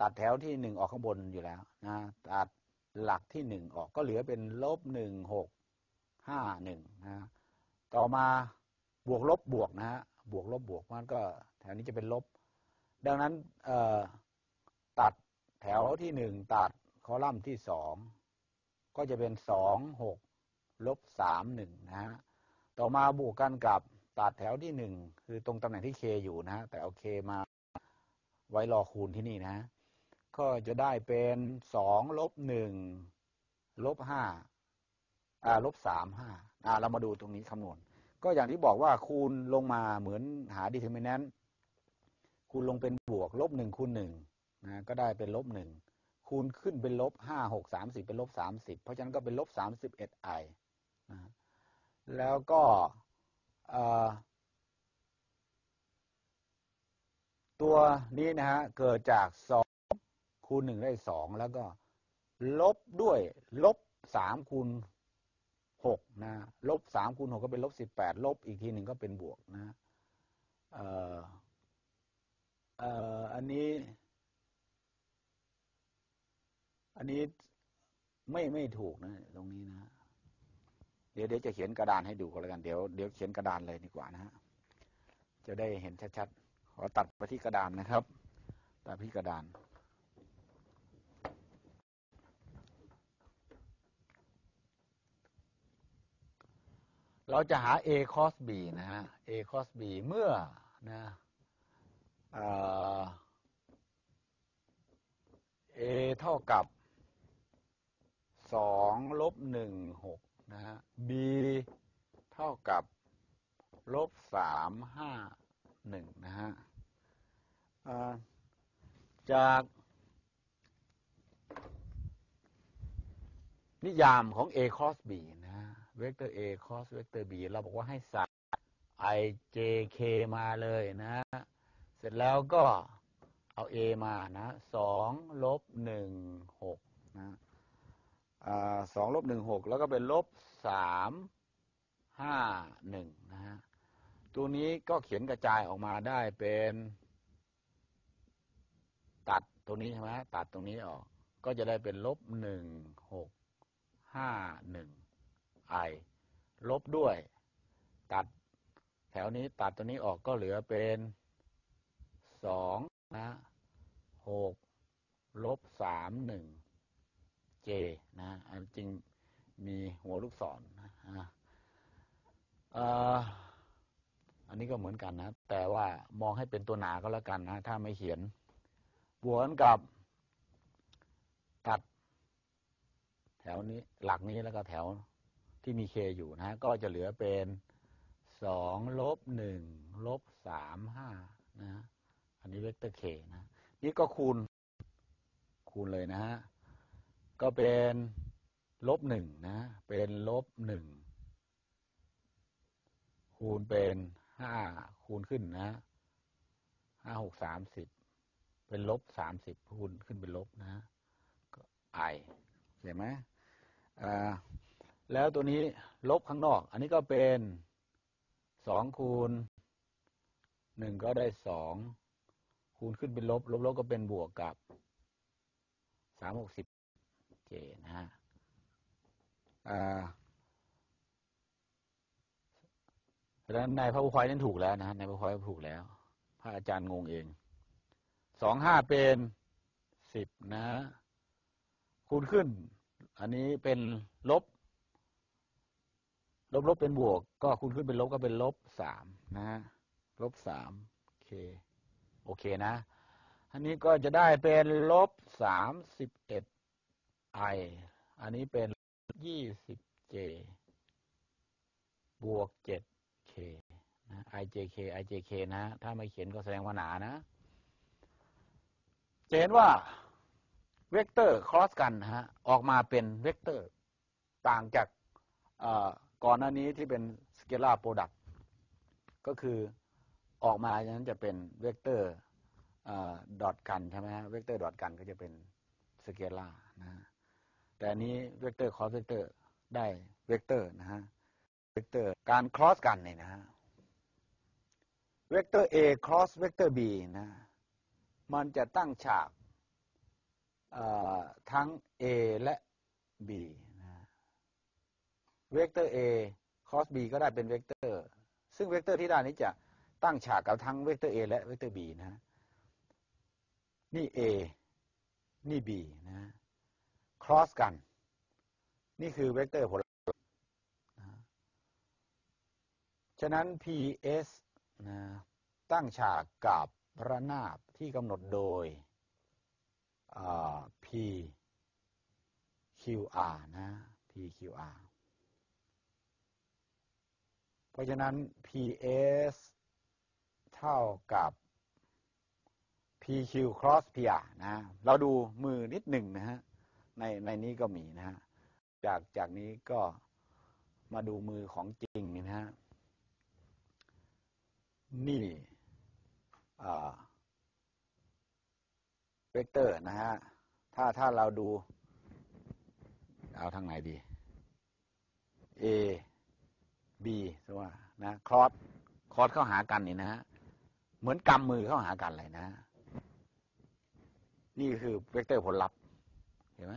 ตัดแถวที่หนึ่งออกข้างบนอยู่แล้วนะตัดหลักที่หนึ่งออกก็เหลือเป็นลบหนึ่งหกห้าหนึ่งนะต่อมาบวกลบบวกนะฮะบวกลบบวกมันก็แถวนี้จะเป็นลบ ดังนั้นตัดแถวที่หนึ่งตัดคอลัมน์ที่สองก็จะเป็นสองหกลบสามหนึ่งนะฮะต่อมาบวกกันกับตัดแถวที่หนึ่งคือตรงตำแหน่งที่เคอยู่นะฮะแต่เอาเคมาไว้รอคูณที่นี่นะ ก็จะได้เป็นสองลบหนึ่งลบห้าอ่าลบสามห้าอ่าเรามาดูตรงนี้คำนวณ ก็อย่างที่บอกว่าคูณลงมาเหมือนหาดีเทอร์มินแนนต์คูณลงเป็นบวกลบหนึ่งคูณหนึ่งนะก็ได้เป็นลบหนึ่งคูณขึ้นเป็นลบห้าหกสามสิบเป็นลบสามสิบเพราะฉะนั้นก็เป็นลบสามสิบเอ็ดไอนะแล้วก็ตัวนี้นะฮะเกิดจากสอง คูณหนึ่งได้สองแล้วก็ ลบด้วย ลบสามคูณหกนะลบสามคูณหกก็เป็นลบสิบแปดลบอีกทีหนึ่งก็เป็นบวกนะเอ่อเอ่ออันนี้ อันนี้ไม่ไม่ถูกนะ ตรงนี้นะเดี๋ยวเดี๋ยวจะเขียนกระดานให้ดูก็แล้วกันเดี๋ยวเดี๋ยวเขียนกระดานเลยดีกว่านะฮะจะได้เห็นชัดๆขอตัดไปที่กระดานนะครับตัดที่กระดาน เราจะหา a cos b นะฮะ a cos b เมื่อนะ a เท่ากับสองลบหนึ่งหกนะฮะ b เท่ากับลบสามห้าหนึ่งนะฮะจากนิยามของ a cos b นะฮะ เวกเตอร์ a cos เวกเตอร์ b เราบอกว่าให้ใส่ i j k มาเลยนะ เสร็จแล้วก็เอา a มานะสองลบหนึ่งหกนะสองลบหนึ่งหกแล้วก็เป็นลบสามห้าหนึ่งนะฮะตัวนี้ก็เขียนกระจายออกมาได้เป็น ตัดตรงนี้ใช่ไหมตัดตรงนี้ออก ก็จะได้เป็นลบหนึ่งหกห้าหนึ่ง ไอลบด้วย ตัดแถวนี้ตัดตัวนี้ออกก็เหลือเป็นสองนะหกลบสามหนึ่งเจนะจริงมีหัวลูกศรนะอันนี้ก็เหมือนกันนะ แต่ว่ามองให้เป็นตัวหนาก็แล้วกันนะ ถ้าไม่เขียนบวกกับ ตัด แถวนี้หลักนี้แล้วก็แถว ที่มีเคอยู่นะฮะก็จะเหลือเป็นสองลบหนึ่งลบสามห้านะอันนี้เวกเตอร์เคนะนี่ก็คูณคูณเลยนะฮะก็เป็นลบหนึ่งนะ เป็นลบหนึ่งคูณเป็นห้าคูณขึ้นนะห้าหกสามสิบเป็นลบสามสิบคูณขึ้นเป็นลบนะก็ไอเห็นไหมอ่า แล้วตัวนี้ลบข้างนอก อันนี้ก็เป็นสองคูณหนึ่งก็ได้สองคูณขึ้นเป็นลบ ลบลบก็เป็นบวกกับสามหกสิบเจนะฮะอ่าดังนั้นนายพระบุคอยนั้นถูกแล้วนะนายพระบุคอยถูกแล้ว พระอาจารย์งงเองสองห้าเป็นสิบนะ คูณขึ้น อันนี้เป็นลบ ลบลบเป็นบวก ก็คูณขึ้นเป็นลบก็เป็นลบสามนะฮะลบสามโอเคโอเคนะ อันนี้ก็จะได้เป็นลบสามสิบเอ็ดไออันนี้เป็นยี่สิบเจบวกเจ็ดนะ ijk ijk นะ ถ้าไม่เขียนก็แสดงว่าหนานะจะเห็นว่าเวกเตอร์ครอสกันฮะออกมาเป็นเวกเตอร์ต่างจาก ก่อนหน้านี้ที่เป็นสเกลาร์โปรดักต์ก็คือออกมาอย่างนั้นจะเป็นเวกเตอร์ดอทกันใช่ไหมฮะเวกเตอร์ดอทกันก็จะเป็นสเกลาร์นะแต่อันนี้เวกเตอร์คอสเวกเตอร์ได้เวกเตอร์นะฮะเวกเตอร์การครอสกันเนี่ยนะฮะเวกเตอร์ a cross เวกเตอร์ b นะมันจะตั้งฉากทั้ง A และ B เวกเตอร์ A cos B ก็ได้เป็นเวกเตอร์ ซึ่งเวกเตอร์ที่ได้นี้จะตั้งฉากกับทั้งเวกเตอร์ A และเวกเตอร์ B นะ นี่ A นี่ B นะ cross กัน นี่คือเวกเตอร์ผลลัพธ์นะฉะนั้น PS นะตั้งฉากกับระนาบที่กำหนดโดย P QR นะ P QR ราะฉะนั้น PS เท่ากับ PQ cross PR นะ เราดูมือนิดหนึ่งนะฮะ ในในนี้ก็มีนะฮะ จากจากนี้ก็มาดูมือของจริงนะฮะ นี่เวกเตอร์นะฮะ ถ้าถ้าเราดู เอาทางไหนดี A B สว่านะคลอสคลอสเข้าหากันนี่นะฮะเหมือนกำมือเข้าหากันเลยนะ นี่คือเวกเตอร์ผลลัพธ์เห็นไหม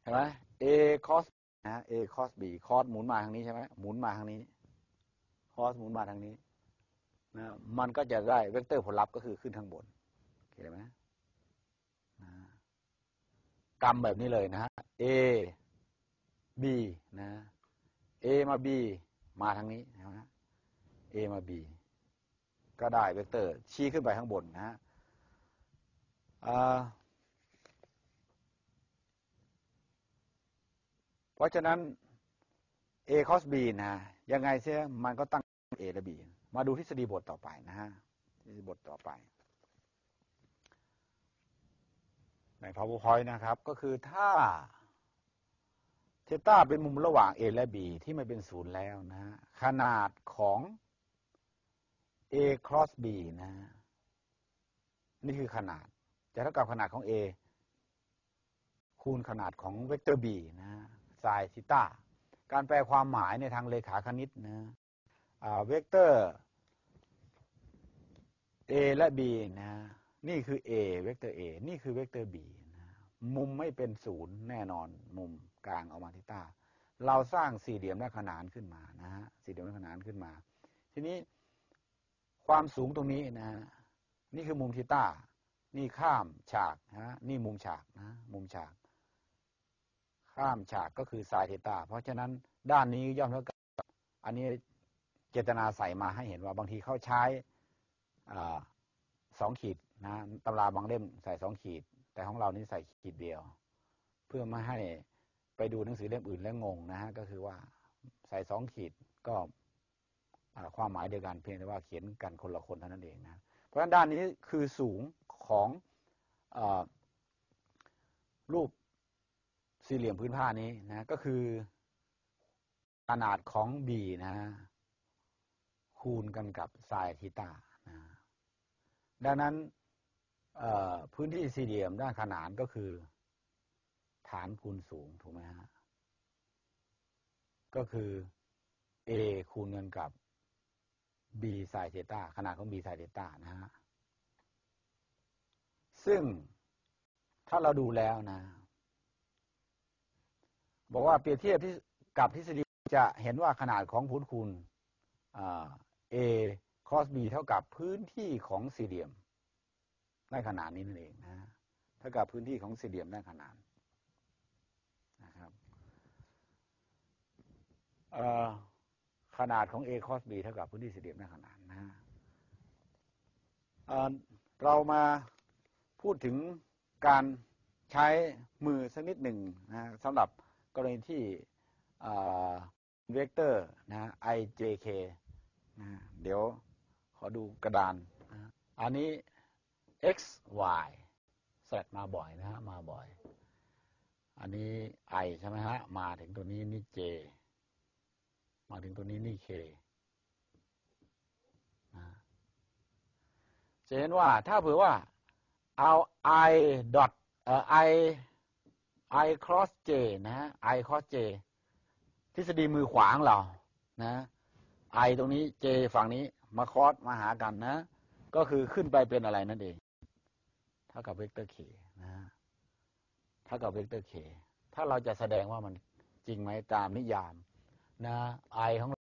เห็นไหม A cos นะ A cos B cos หมุนมาทางนี้ใช่ไหมหมุนมาทางนี้ cos หมุนมาทางนี้นะมันก็จะได้เวกเตอร์ผลลัพธ์ก็คือขึ้นข้างบนเห็นไหมกรรมแบบนี้เลยนะฮะ A B นะ A มา B มาทางนี้นะ A มา B ก็ได้เวกเตอร์ชี้ขึ้นไปข้างบนนะฮะเพราะฉะนั้น A cos B นะยังไงเสียมันก็ตั้ง A และ B มาดูทฤษฎีบทต่อไปนะฮะทฤษฎีบทต่อไป ใน powerpoint นะครับ ก็คือถ้า เทต้าเป็นมุมระหว่าง A และ B ที่ไม่เป็นศูนย์แล้วนะขนาดของ A cross B นะนี่คือขนาด จะเท่ากับขนาดของ A คูณขนาดของเวกเตอร์ B นะไซน์ซิต้าการแปลความหมายในทางเลขาคณิตนะเวกเตอร์ A และ B นะนี่คือ A เวกเตอร์ A นี่คือเวกเตอร์ B นะมุมไม่เป็นศูนย์แน่นอนมุม กลางออกมาทิต้าเราสร้างสี่เหลี่ยมและขนานขึ้นมานะฮะสี่เหลี่ยมและขนานขึ้นมา ทีนี้ความสูงตรงนี้นะนี่คือมุมทิต้านี่ข้ามฉากนะนี่มุมฉากนะมุมฉาก ข้ามฉากก็คือไซน์เทต้าเพราะฉะนั้นด้านนี้ย่อมเท่ากับอันนี้เจตนาใส่มาให้เห็นว่าบางทีเขาใช้สองขีดนะตำราบางเล่มใส่สองขีด แต่ของเรานี่ใส่ขีดเดียว เพื่อไม่ให้ ไปดูหนังสือเล่มอื่นแล้วงงนะฮะก็คือว่าใส่สองขีดก็ความหมายเดียวกันเพียงแต่ว่าเขียนกันคนละคนเท่านั้นเองนะเพราะฉะนั้นด้านนี้คือสูงของอรูปสี่เหลี่ยมพื้นผ้านี้นะก็คือขนาดของ B นะคูณกันกับไซน์ทีตานะดังนั้นพื้นที่สี่เหลี่ยมด้านขนานก็คือ ฐานคูณสูงถูกไหมฮะ ก็คือ A คูณกันกับ B ไซน์เทตาขนาดของ B ไซน์เทตานะฮะ ซึ่งถ้าเราดูแล้วนะ บอกว่าเปรียบเทียบที่กับทฤษฎีจะเห็นว่าขนาดของพุทธคูณ A cos B เท่ากับพื้นที่ของสี่เหลี่ยมได้ขนาดนี้นั่นเองนะเท่ากับพื้นที่ของสี่เหลี่ยมได้ขนาดนะครับ ขนาดของ A cos B เท่ากับพื้นที่สี่เหลี่ยมได้ขนาดนะเรามาพูดถึงการใช้มือสักนิดหนึ่งนะสำหรับกรณีที่เวกเตอร์นะ ijk นะเดี๋ยวขอดูกระดานนะอันนี้ x y z มาบ่อยนะฮะมาบ่อย อันนี้ i ใช่ไหมฮะ มาถึงตัวนี้นี่ j มาถึงตัวนี้นี่ k นะจะเห็นว่าถ้าเผื่อว่าเอา i dot เอ่อ i i cross j นะ i cross j ทฤษฎีมือขวาของเรานะ i ตรงนี้ j ฝั่งนี้มาคอสมาหากันนะ ก็คือขึ้นไปเป็นอะไรนั่นเองเท่ากับเวกเตอร์เคนะฮะเท่ากับเวกเตอร์เคถ้าเราจะแสดงว่ามันจริงไหมตามนิยาม นะไอของ